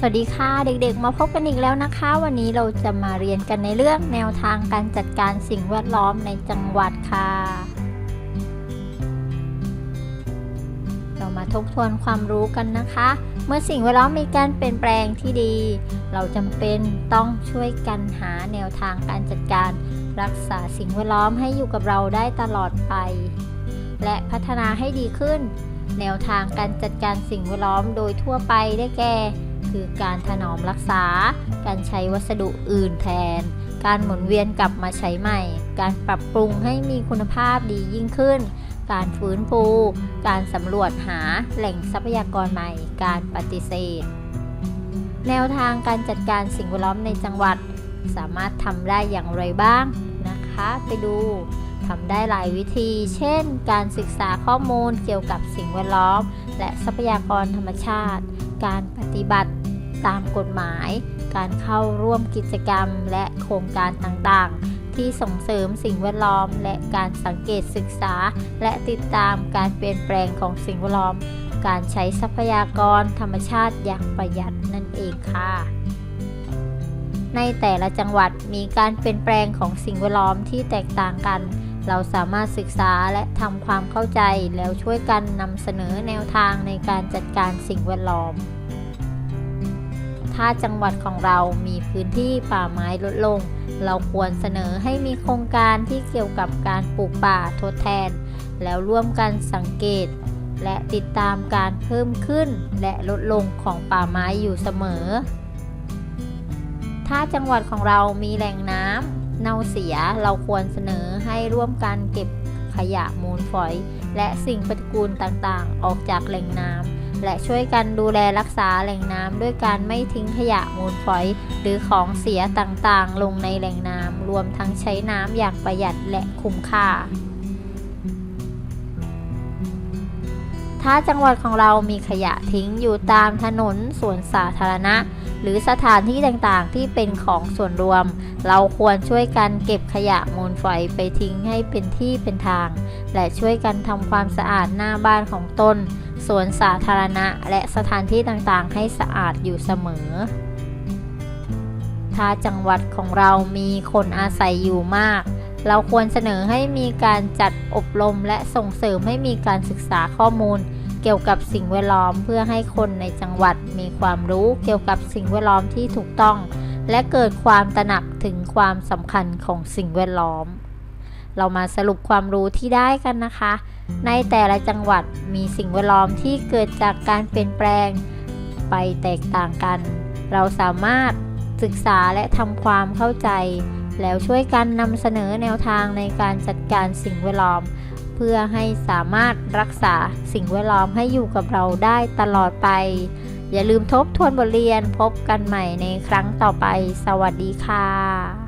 สวัสดีค่ะเด็กๆ มาพบกันอีกแล้วนะคะ วันนี้เราจะมาเรียนกันในเรื่องแนวทางการจัดการสิ่งแวดล้อมในจังหวัดค่ะ เรามาทบทวนความรู้กันนะคะ เมื่อสิ่งแวดล้อมมีการเปลี่ยนแปลงที่ดี เราจำเป็นต้องช่วยกันหาแนวทางการจัดการรักษาสิ่งแวดล้อมให้อยู่กับเราได้ตลอดไป และพัฒนาให้ดีขึ้น แนวทางการจัดการสิ่งแวดล้อมโดยทั่วไปได้แก่ คือการถนอมรักษา การใช้วัสดุอื่นแทน การหมุนเวียนกลับมาใช้ใหม่ การปรับปรุงให้มีคุณภาพดียิ่งขึ้น การฟื้นฟู การสำรวจหาแหล่งทรัพยากรใหม่ การปฏิเสธ แนวทางการจัดการสิ่งแวดล้อมในจังหวัด สามารถทำได้อย่างไรบ้างนะคะ ไปดูทำได้หลายวิธี เช่น การศึกษาข้อมูลเกี่ยวกับสิ่งแวดล้อม และทรัพยากรธรรมชาติ การปฏิบัติ ตามกฎหมาย การเข้าร่วมกิจกรรมและโครงการต่างๆ ที่ส่งเสริมสิ่งแวดล้อม และการสังเกตศึกษา และติดตามการเปลี่ยนแปลงของสิ่งแวดล้อม การใช้ทรัพยากรธรรมชาติอย่างประหยัดนั่นเองค่ะในแต่ละจังหวัดมีการเปลี่ยนแปลงของสิ่งแวดล้อมที่แตกต่างกัน เราสามารถศึกษาและทำความเข้าใจแล้วช่วยกันนำเสนอแนวทางในการจัดการสิ่งแวดล้อม ถ้าจังหวัดของเรามีพื้นที่ป่าไม้ลดลง เราควรเสนอให้มีโครงการที่เกี่ยวกับการปลูกป่าทดแทน แล้วร่วมกันสังเกต และติดตามการเพิ่มขึ้น และลดลงของป่าไม้อยู่เสมอ ถ้าจังหวัดของเรามีแหล่งน้ำเน่าเสียเราควรเสนอให้ร่วมกันเก็บขยะมูลฝอย และสิ่งปฏิกูลต่างๆ ออกจากแหล่งน้ำ และช่วยกันดูแลรักษาแหล่งน้ำด้วยการไม่ทิ้งขยะมูลฝอย หรือของเสียต่างๆ ลงในแหล่งน้ำรวมทั้งใช้น้ำอย่างประหยัดและคุ้มค่า ถ้าจังหวัดของเรามีขยะทิ้งอยู่ตามถนนสวนสาธารณะ หรือสถานที่ต่างๆ ที่เป็นของส่วนรวม เราควรช่วยกันเก็บขยะมูลฝอยไปทิ้งให้เป็นที่เป็นทาง และช่วยกันทำความสะอาดหน้าบ้านของตนสวนสาธารณะ และสถานที่ต่างๆ ให้สะอาดอยู่เสมอ ถ้าจังหวัดของเรามีคนอาศัยอยู่มาก เราควรเสนอให้มีการจัดอบรมและส่งเสริมให้มีการศึกษาข้อมูล เกี่ยวกับสิ่งแวดล้อมเพื่อให้คนในจังหวัดมีความรู้เกี่ยวกับสิ่งแวดล้อมที่ถูกต้อง และเกิดความตระหนักถึงความสำคัญของสิ่งแวดล้อม เรามาสรุปความรู้ที่ได้กันนะคะ ในแต่ละจังหวัดมีสิ่งแวดล้อมที่เกิดจากการเปลี่ยนแปลง ไปแตกต่างกัน เราสามารถศึกษาและทำความเข้าใจ แล้วช่วยกันนำเสนอแนวทางในการจัดการสิ่งแวดล้อม เพื่อให้สามารถรักษาสิ่งแวดล้อมให้อยู่กับเราได้ตลอดไป อย่าลืมทบทวนบทเรียนพบกันใหม่ในครั้งต่อไป สวัสดีค่ะ